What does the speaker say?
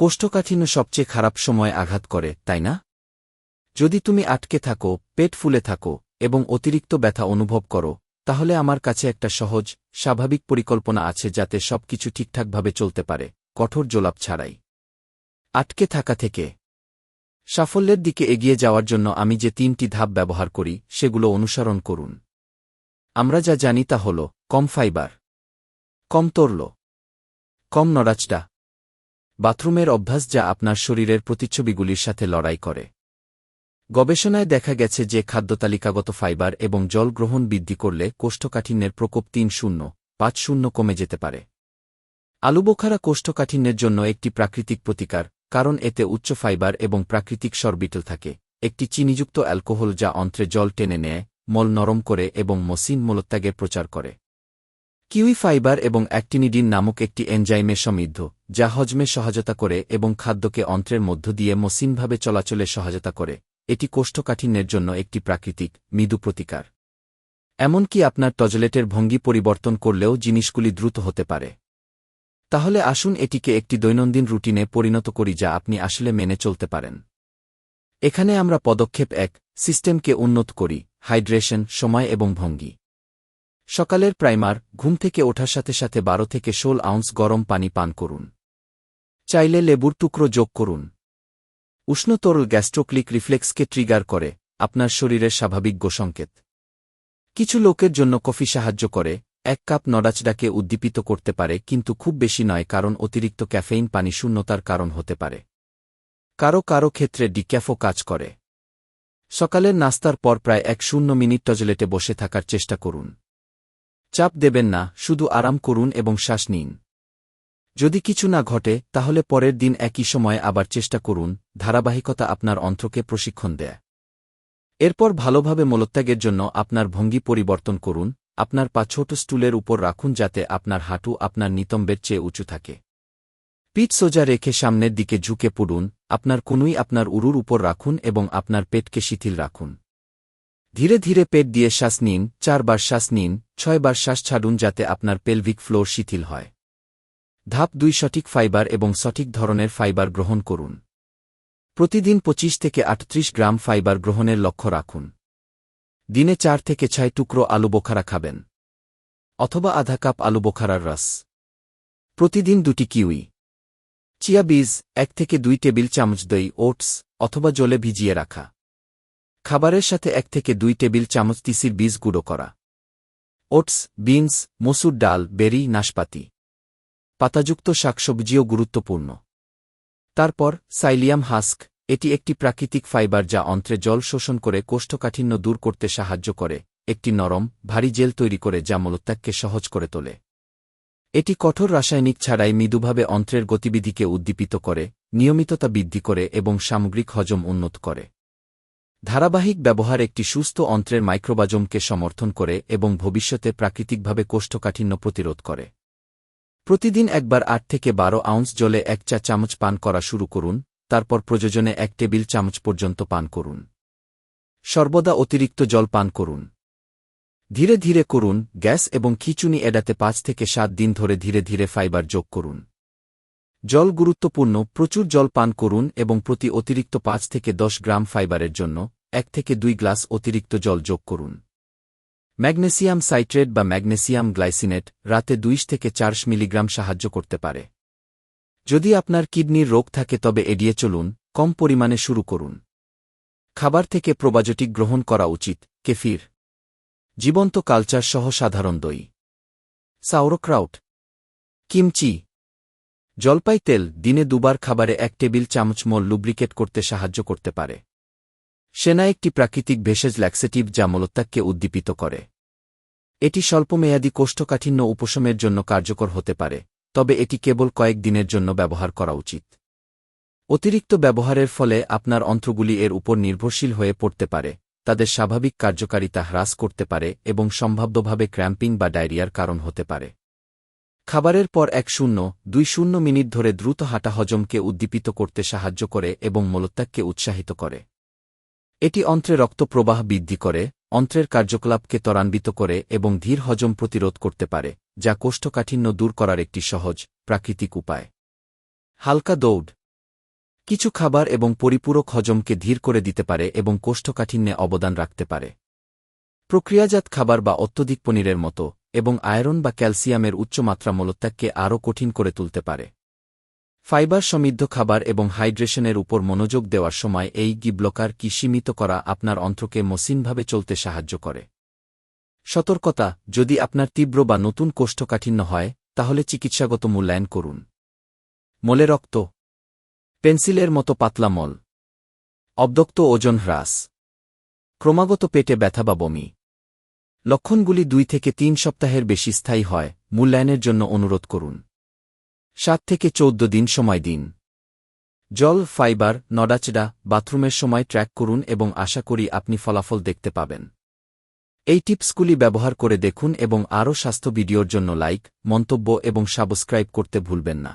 কোষ্ঠকাঠিন্য সবচেয়ে খারাপ সময় আঘাত করে, তাই না? যদি তুমি আটকে থাকো, পেট ফুলে থাকো, এবং অতিরিক্ত ব্যথা অনুভব করো, তাহলে আমার কাছে একটা সহজ, স্বাভাবিক পরিকল্পনা আছে যাতে সবকিছু ঠিকঠাকভাবে চলতে পারে, কঠোর জোলাপ ছাড়াই। আটকে থাকা থেকে। সাফল্যের দিকে এগিয়ে যাওয়ার জন্য আমি যে তিনটি ধাপ ব্যবহার করি, সেগুলো অনুসরণ করুন। আমরা যা জানি তা হল, কম ফাইবার, কম তরল, কম নড়াচটা বাথরুমের অভ্যাস যা আপনার শরীরের প্রতিচ্ছবিগুলির সাথে লড়াই করে। গবেষণায় দেখা গেছে যে খাদ্যতালিকাগত ফাইবার এবং জল গ্রহণ বৃদ্ধি করলে কোষ্ঠকাঠিন্যের প্রকোপ তিন শূন্য, পাঁচ শূন্য কমে যেতে পারে। আলুবোখারা কোষ্ঠকাঠিন্যের জন্য একটি প্রাকৃতিক প্রতিকার, কারণ এতে উচ্চ ফাইবার এবং প্রাকৃতিক সরবিটল থাকে। একটি চিনিযুক্ত অ্যালকোহল যা অন্ত্রে জল টেনে নেয়, মল নরম করে এবং মসিন মলত্যাগের প্রচার করে। কিউই ফাইবার এবং অ্যাক্টিনিডিন নামক একটি এনজাইমে সমৃদ্ধ যা হজমে সহায়তা করে এবং খাদ্যকে অন্ত্রের মধ্য দিয়ে মসৃণভাবে চলাচলে সহায়তা করে, এটি কোষ্ঠকাঠিন্যের জন্য একটি প্রাকৃতিক, মৃদু প্রতিকার। এমনকি আপনার টজলেটের ভঙ্গি পরিবর্তন করলেও জিনিসগুলি দ্রুত হতে পারে। তাহলে আসুন এটিকে একটি দৈনন্দিন রুটিনে পরিণত করি যা আপনি আসলে মেনে চলতে পারেন। এখানে আমরা পদক্ষেপ এক, সিস্টেমকে উন্নত করি, হাইড্রেশন, সময় এবং ভঙ্গি। সকালের প্রাইমার, ঘুম থেকে ওঠার সাথে সাথে বারো থেকে ষোল আউন্স গরম পানি পান করুন। চাইলে লেবুর টুকরো যোগ করুন। উষ্ণ তরল গ্যাস্ট্রোক্লিক রিফ্লেক্সকে ট্রিগার করে আপনার শরীরের স্বাভাবিক গোসংকেত। কিছু লোকের জন্য কফি সাহায্য করে, এক কাপ নড়াচড়াকে উদ্দীপিত করতে পারে, কিন্তু খুব বেশি নয় কারণ অতিরিক্ত ক্যাফেইন পানি শূন্যতার কারণ হতে পারে। কারও কারও ক্ষেত্রে ডিক্যাফও কাজ করে। সকালের নাস্তার পর প্রায় এক শূন্য মিনিট টজলেটে বসে থাকার চেষ্টা করুন। চাপ দেবেন না, শুধু আরাম করুন এবং শ্বাস নিন। যদি কিছু না ঘটে, তাহলে পরের দিন একই সময়ে আবার চেষ্টা করুন, ধারাবাহিকতা আপনার অন্ত্রকে প্রশিক্ষণ দেয়। এরপর ভালোভাবে মলত্যাগের জন্য আপনার ভঙ্গি পরিবর্তন করুন, আপনার পা ছোট স্টুলের উপর রাখুন যাতে আপনার হাঁটু আপনার নিতম্বের চেয়ে উঁচু থাকে। পিঠ সোজা রেখে সামনের দিকে ঝুঁকে পড়ুন, আপনার কোনুই আপনার উরুর উপর রাখুন এবং আপনার পেটকে শিথিল রাখুন। ধীরে ধীরে পেট দিয়ে শ্বাস নিন, চারবার শ্বাস নিন, ছয়বার শ্বাস ছাড়ুন যাতে আপনার পেলভিক ফ্লোর শিথিল হয়। ধাপ দুই সঠিক ফাইবার এবং সঠিক ধরনের ফাইবার গ্রহণ করুন। প্রতিদিন ২৫ থেকে আটত্রিশ গ্রাম ফাইবার গ্রহণের লক্ষ্য রাখুন। দিনে চার থেকে ছয় টুকরো আলু বোখারা খাবেন। অথবা আধা কাপ আলু বোখারার রস। প্রতিদিন দুটি কিউই। চিয়া বীজ, এক থেকে দুই টেবিল চামচ দই, ওটস, অথবা জলে ভিজিয়ে রাখা। খাবারের সাথে এক থেকে দুই টেবিল চামচ তিসির বীজ গুঁড়ো করা। ওটস, বিনস, মসুর ডাল, বেরি, নাশপাতি। পাতাযুক্ত শাকসবজিও গুরুত্বপূর্ণ। তারপর, সাইলিয়াম হাস্ক, এটি একটি প্রাকৃতিক ফাইবার যা অন্ত্রে জল শোষণ করে কোষ্ঠকাঠিন্য দূর করতে সাহায্য করে, একটি নরম, ভারী জেল তৈরি করে যা মলত্যাগকে সহজ করে তোলে। এটি কঠোর রাসায়নিক ছাড়াই মৃদুভাবে অন্ত্রের গতিবিধিকে উদ্দীপিত করে, নিয়মিততা বৃদ্ধি করে এবং সামগ্রিক হজম উন্নত করে। ধারাবাহিক ব্যবহার একটি সুস্থ অন্ত্রের মাইক্রোবাজমকে সমর্থন করে এবং ভবিষ্যতে প্রাকৃতিকভাবে কোষ্ঠকাঠিন্য প্রতিরোধ করে। প্রতিদিন একবার আট থেকে বারো আউন্স জলে এক চা চামচ পান করা শুরু করুন, তারপর প্রয়োজনে এক টেবিল চামচ পর্যন্ত পান করুন। সর্বদা অতিরিক্ত জল পান করুন। ধীরে ধীরে করুন, গ্যাস এবং খিচুনি এড়াতে পাঁচ থেকে সাত দিন ধরে ধীরে ধীরে ফাইবার যোগ করুন। জল গুরুত্বপূর্ণ, প্রচুর জল পান করুন এবং প্রতি অতিরিক্ত পাঁচ থেকে দশ গ্রাম ফাইবারের জন্য এক থেকে দুই গ্লাস অতিরিক্ত জল যোগ করুন। ম্যাগনেসিয়াম সাইট্রেট বা ম্যাগনেসিয়াম গ্লাইসিনেট রাতে দুইশ থেকে চারশ মিলিগ্রাম সাহায্য করতে পারে। যদি আপনার কিডনির রোগ থাকে তবে এড়িয়ে চলুন, কম পরিমাণে শুরু করুন। খাবার থেকে প্রোবায়োটিক গ্রহণ করা উচিত, কেফির। জীবন্ত কালচার সহ সাধারণ দই। সাউরোক্রাউট কিমচি জলপাই তেল দিনে দুবার খাবারে এক টেবিল চামচ মল লুব্রিকেট করতে সাহায্য করতে পারে। সেনা একটি প্রাকৃতিক ভেষজ ল্যাক্সেটিভ যা মলত্যাগকে উদ্দীপিত করে। এটি স্বল্পমেয়াদী কোষ্ঠকাঠিন্য উপশমের জন্য কার্যকর হতে পারে, তবে এটি কেবল কয়েক দিনের জন্য ব্যবহার করা উচিত। অতিরিক্ত ব্যবহারের ফলে আপনার অন্ত্রগুলি এর উপর নির্ভরশীল হয়ে পড়তে পারে, তাদের স্বাভাবিক কার্যকারিতা হ্রাস করতে পারে এবং সম্ভাব্যভাবে ক্র্যাম্পিং বা ডায়রিয়ার কারণ হতে পারে। খাবারের পর এক শূন্য, দুই শূন্য মিনিট ধরে দ্রুত হাঁটা হজমকে উদ্দীপিত করতে সাহায্য করে এবং মলত্যাগকে উৎসাহিত করে। এটি অন্ত্রে রক্ত প্রবাহ বৃদ্ধি করে, অন্ত্রের কার্যকলাপকে ত্বরান্বিত করে এবং ধীর হজম প্রতিরোধ করতে পারে, যা কোষ্ঠকাঠিন্য দূর করার একটি সহজ, প্রাকৃতিক উপায়। হালকা দৌড়। কিছু খাবার এবং পরিপূরক হজমকে ধীর করে দিতে পারে এবং কোষ্ঠকাঠিন্যে অবদান রাখতে পারে। প্রক্রিয়াজাত খাবার বা অত্যধিক পনিরের মতো এবং আয়রন বা ক্যালসিয়ামের উচ্চমাত্রা মলত্যাগকে আরও কঠিন করে তুলতে পারে। ফাইবার সমৃদ্ধ খাবার এবং হাইড্রেশনের উপর মনোযোগ দেওয়ার সময় এই গি ব্লকার কি সীমিত করা আপনার অন্ত্রকে মসৃণভাবে চলতে সাহায্য করে? সতর্কতা, যদি আপনার তীব্র বা নতুন কোষ্ঠকাঠিন্য হয়, তাহলে চিকিৎসাগত মূল্যায়ন করুন। মলে রক্ত। পেন্সিলের মতো পাতলা মল। অবদক্ত ওজন হ্রাস। ক্রমাগত পেটে ব্যথা বা বমি। লক্ষণগুলি দুই থেকে তিন সপ্তাহের বেশি স্থায়ী হয়, মূল্যায়নের জন্য অনুরোধ করুন। সাত থেকে চৌদ্দ দিন সময় দিন। জল, ফাইবার, নডাচড়া, বাথরুমের সময় ট্র্যাক করুন এবং আশা করি আপনি ফলাফল দেখতে পাবেন। এই টিপসগুলি ব্যবহার করে দেখুন এবং আরও স্বাস্থ্য ভিডিওর জন্য লাইক, মন্তব্য এবং সাবস্ক্রাইব করতে ভুলবেন না।